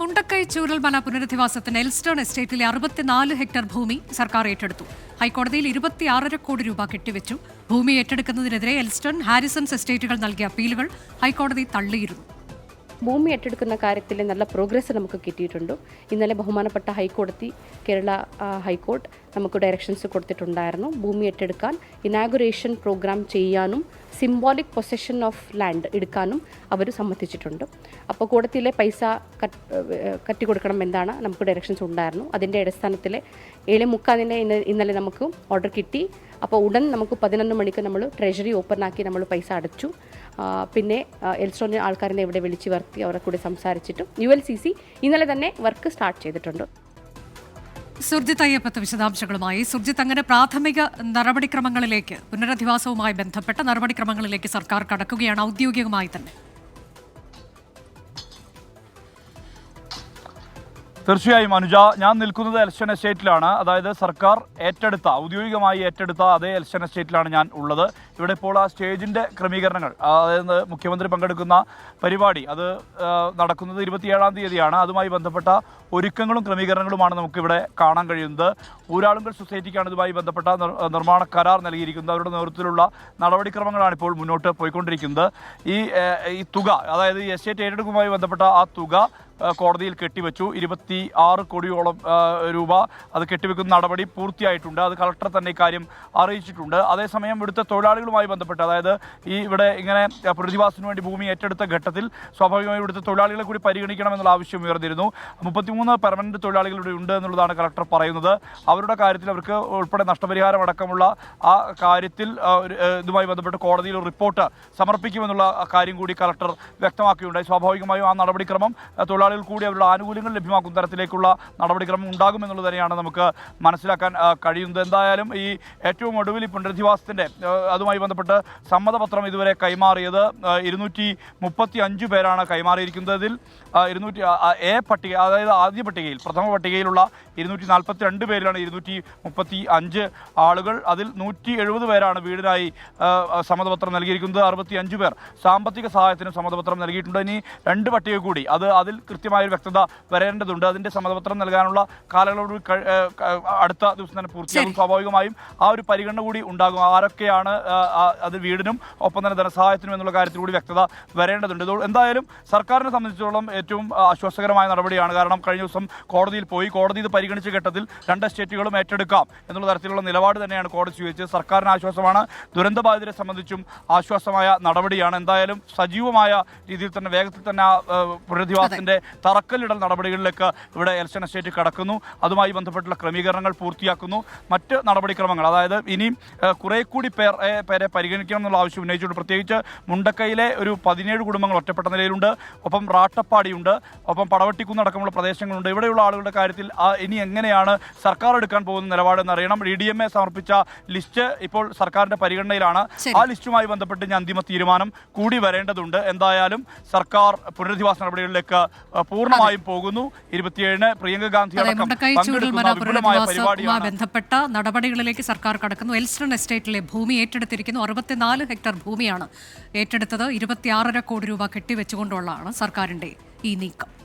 മുണ്ടക്കൈ ചൂരൽമല പുനരധിവാസത്തിന് എൽസ്റ്റേൺ എസ്റ്റേറ്റിലെ അറുപത്തിനാല് ഹെക്ടർ ഭൂമി സർക്കാർ ഏറ്റെടുത്തു. ഹൈക്കോടതിയിൽ ഇരുപത്തിയാറര കോടി രൂപ കെട്ടിവെച്ചു. ഭൂമി ഏറ്റെടുക്കുന്നതിനെതിരെ എൽസ്റ്റേൺ ഹാരിസൺസ് എസ്റ്റേറ്റുകൾ നൽകിയ അപ്പീലുകൾ ഹൈക്കോടതി തള്ളിയിരുന്നു. ഭൂമി ഏറ്റെടുക്കുന്ന കാര്യത്തിൽ നല്ല പ്രോഗ്രസ് നമുക്ക് കിട്ടിയിട്ടുണ്ട്. ഇന്നലെ ബഹുമാനപ്പെട്ട ഹൈക്കോടതി കേരള ഹൈക്കോർട്ട് നമുക്ക് ഡയറക്ഷൻസ് കൊടുത്തിട്ടുണ്ടായിരുന്നു. ഭൂമി ഏറ്റെടുക്കാൻ ഇനാഗുറേഷൻ പ്രോഗ്രാം ചെയ്യാനും സിംബോളിക് പൊസഷൻ ഓഫ് ലാൻഡ് എടുക്കാനും അവർ സമ്മതിച്ചിട്ടുണ്ട്. അപ്പോൾ കൂടത്തിലെ പൈസ കട്ട് കൊടുക്കണം എന്നാണ് നമുക്ക് ഡയറക്ഷൻസ് ഉണ്ടായിരുന്നു. അതിന്റെ അടിസ്ഥാനത്തിൽ ഏഴ് മുക്കാലിന് ഇന്ന് ഇന്നലെ നമുക്ക് ഓർഡർ കിട്ടി. അപ്പോൾ ഉടൻ നമുക്ക് പതിനൊന്ന് മണിക്ക് നമ്മൾ ട്രഷറി ഓപ്പൺ ആക്കി നമ്മൾ പൈസ അടച്ചു. പിന്നെ എൽസ്ട്രോണിന് ആൾക്കാരനെ ഇവിടെ വിളിച്ച് വരുത്തി അവരെ കൂടി സംസാരിച്ചിട്ടും യു എൽ സി സി ഇന്നലെ തന്നെ വർക്ക് സ്റ്റാർട്ട് ചെയ്തിട്ടുണ്ട്. സുർജിത് അയ്യപ്പത്ത് വിശദാംശങ്ങളുമായി. സുർജിത്ത് അങ്ങനെ പ്രാഥമിക നടപടിക്രമങ്ങളിലേക്ക് പുനരധിവാസവുമായി ബന്ധപ്പെട്ട നടപടിക്രമങ്ങളിലേക്ക് സർക്കാർ കടക്കുകയാണ് ഔദ്യോഗികമായി തന്നെ. തീർച്ചയായും അനുജ ഞാൻ നിൽക്കുന്നത് എൽഷൻ എസ്റ്റേറ്റിലാണ്. അതായത് സർക്കാർ ഏറ്റെടുത്ത ഔദ്യോഗികമായി ഏറ്റെടുത്ത അതേ എൽഷൻ എസ്റ്റേറ്റിലാണ് ഞാൻ ഉള്ളത്. ഇവിടെ ഇപ്പോൾ ആ സ്റ്റേജിന്റെ ക്രമീകരണങ്ങൾ അതായത് മുഖ്യമന്ത്രി പങ്കെടുക്കുന്ന പരിപാടി അത് നടക്കുന്നത് ഇരുപത്തിയേഴാം തീയതിയാണ്. അതുമായി ബന്ധപ്പെട്ട ഒരുക്കങ്ങളും ക്രമീകരണങ്ങളുമാണ് നമുക്കിവിടെ കാണാൻ കഴിയുന്നത്. ഊരാളുങ്കൽ സൊസൈറ്റിക്കാണ് ഇതുമായി ബന്ധപ്പെട്ട നിർമ്മാണ കരാർ നൽകിയിരിക്കുന്നത്. അവരുടെ നേതൃത്വത്തിലുള്ള നടപടിക്രമങ്ങളാണ് ഇപ്പോൾ മുന്നോട്ട് പോയിക്കൊണ്ടിരിക്കുന്നത്. ഈ ഈ തുക അതായത് എസ്റ്റേറ്റ് ഏറ്റെടുക്കുമായി ബന്ധപ്പെട്ട ആ തുക കോടതിയിൽ കെട്ടിവെച്ചു. ഇരുപത്തി ആറ് കോടിയോളം രൂപ അത് കെട്ടിവെക്കുന്ന നടപടി പൂർത്തിയായിട്ടുണ്ട്. അത് കളക്ടർ തന്നെ ഇക്കാര്യം അറിയിച്ചിട്ടുണ്ട്. അതേസമയം ഇവിടുത്തെ തൊഴിലാളികളുമായി ബന്ധപ്പെട്ട് അതായത് ഈ ഇവിടെ ഇങ്ങനെ പ്രതിഭാസത്തിന് വേണ്ടി ഭൂമി ഏറ്റെടുത്ത ഘട്ടത്തിൽ സ്വാഭാവികമായും ഇവിടുത്തെ തൊഴിലാളികളെ കൂടി പരിഗണിക്കണം എന്നുള്ള ആവശ്യം ഉയർന്നിരുന്നു. മുപ്പത്തിമൂന്ന് പെർമനന്റ് തൊഴിലാളികൾ ഇവിടെ ഉണ്ട് എന്നുള്ളതാണ് കളക്ടർ പറയുന്നത്. അവരുടെ കാര്യത്തിൽ അവർക്ക് ഉൾപ്പെടെ നഷ്ടപരിഹാരം അടക്കമുള്ള ആ കാര്യത്തിൽ ഇതുമായി ബന്ധപ്പെട്ട് കോടതിയിൽ റിപ്പോർട്ട് സമർപ്പിക്കുമെന്നുള്ള കാര്യം കൂടി കളക്ടർ വ്യക്തമാക്കിയുണ്ടായി സ്വാഭാവികമായും ആ നടപടിക്രമം ആ, തൊഴിലാളികൾ കൂടി അവരുടെ ആനുകൂല്യങ്ങൾ ലഭ്യമാക്കുന്ന തരത്തിലേക്കുള്ള നടപടിക്രമം ഉണ്ടാകുമെന്നുള്ളത് തന്നെയാണ് നമുക്ക് മനസ്സിലാക്കാൻ കഴിയുന്നത്. എന്തായാലും ഈ ഏറ്റവും ഒടുവിൽ ഈ പുനരധിവാസത്തിന്റെ അതുമായി ബന്ധപ്പെട്ട് സമ്മതപത്രം ഇതുവരെ കൈമാറിയത് ഇരുന്നൂറ്റി മുപ്പത്തി അഞ്ച് പേരാണ് കൈമാറിയിരിക്കുന്നത്. ഇതിൽ ഇരുന്നൂറ്റി എ പട്ടിക അതായത് ആദ്യ പട്ടികയിൽ പ്രഥമ പട്ടികയിലുള്ള ഇരുന്നൂറ്റി നാൽപ്പത്തി രണ്ട് പേരിലാണ് ഇരുന്നൂറ്റി മുപ്പത്തി അഞ്ച് ആളുകൾ. അതിൽ നൂറ്റി എഴുപത് പേരാണ് വീടിനായി സമ്മതപത്രം നൽകിയിരിക്കുന്നത്. അറുപത്തി അഞ്ച് പേർ സാമ്പത്തിക സഹായത്തിന് സമ്മതപത്രം നൽകിയിട്ടുണ്ട്. ഇനി രണ്ട് പട്ടിക കൂടി അത് അതിൽ കൃത്യമായൊരു വ്യക്തത വരേണ്ടതുണ്ട്. അതിന്റെ സമ്മതപത്രം നൽകാനുള്ള കാലയളവ് അടുത്ത ദിവസം തന്നെ പൂർത്തിയാകും. സ്വാഭാവികമായും ആ ഒരു പരിഗണന കൂടി ഉണ്ടാകും. ആരൊക്കെയാണ് അത് വീടിനും ഒപ്പം തന്നെ ധനസഹായത്തിനും എന്നുള്ള കാര്യത്തിൽ കൂടി വ്യക്തത വരേണ്ടതുണ്ട്. എന്തായാലും സർക്കാരിനെ സംബന്ധിച്ചിടത്തോളം ഏറ്റവും ആശ്വാസകരമായ നടപടിയാണ്. കാരണം കഴിഞ്ഞ ദിവസം കോടതിയിൽ പോയി. കോടതി ഇത് പരിഗണിച്ച ഘട്ടത്തിൽ രണ്ട് സ്റ്റേറ്റുകളും ഏറ്റെടുക്കാം എന്നുള്ള തരത്തിലുള്ള നിലപാട് തന്നെയാണ് കോടതി സ്വീകരിച്ചത്. സർക്കാരിന് ആശ്വാസമാണ്. ദുരന്തബാധിതരെ സംബന്ധിച്ചും ആശ്വാസമായ നടപടിയാണ്. എന്തായാലും സജീവമായ രീതിയിൽ തന്നെ വേഗത്തിൽ തന്നെ പുനരധിവാസത്തിന്റെ തറക്കല്ലിടൽ നടപടികളിലേക്ക് ഇവിടെ എലക്ഷൻ എസ്റ്റേറ്റ് കടക്കുന്നു. അതുമായി ബന്ധപ്പെട്ടുള്ള ക്രമീകരണങ്ങൾ പൂർത്തിയാക്കുന്നു. മറ്റ് നടപടിക്രമങ്ങൾ അതായത് ഇനിയും കുറേ കൂടി പേർ പേരെ പരിഗണിക്കണം എന്നുള്ള ആവശ്യം ഉന്നയിച്ചിട്ടുണ്ട്. പ്രത്യേകിച്ച് മുണ്ടക്കയിലെ ഒരു പതിനേഴ് കുടുംബങ്ങൾ ഒറ്റപ്പെട്ട നിലയിലുണ്ട്. ഒപ്പം റാട്ടപ്പാടിയുണ്ട്. ഒപ്പം പടവട്ടിക്കുന്ന് അടക്കമുള്ള പ്രദേശങ്ങളുണ്ട്. ഇവിടെയുള്ള ആളുകളുടെ കാര്യത്തിൽ ഇനി എങ്ങനെയാണ് സർക്കാർ എടുക്കാൻ പോകുന്ന നിലപാടെന്ന് അറിയണം. ഡി ഡി എം എ സമർപ്പിച്ച ലിസ്റ്റ് ഇപ്പോൾ സർക്കാരിന്റെ പരിഗണനയിലാണ്. ആ ലിസ്റ്റുമായി ബന്ധപ്പെട്ട് ഞാൻ അന്തിമ തീരുമാനം കൂടി വരേണ്ടതുണ്ട്. എന്തായാലും സർക്കാർ പുനരധിവാസ നടപടികളിലേക്ക് പൂർണമായും പോകുന്നു. ഇരുപത്തിയേഴിന് പ്രിയങ്ക ഗാന്ധി ബന്ധപ്പെട്ട നടപടികളിലേക്ക് സർക്കാർ കടക്കുന്നു. എൽസ്റ്റൺ എസ്റ്റേറ്റിലെ ഭൂമി ഏറ്റെടുത്തിരിക്കുന്നു. അറുപത്തിനാല് ഹെക്ടർ ഭൂമിയാണ് ഏറ്റെടുത്തത്. ഇരുപത്തിയാറര കോടി രൂപ കെട്ടിവെച്ചുകൊണ്ടുള്ളതാണ് സർക്കാരിന്റെ ഈ നീക്കം.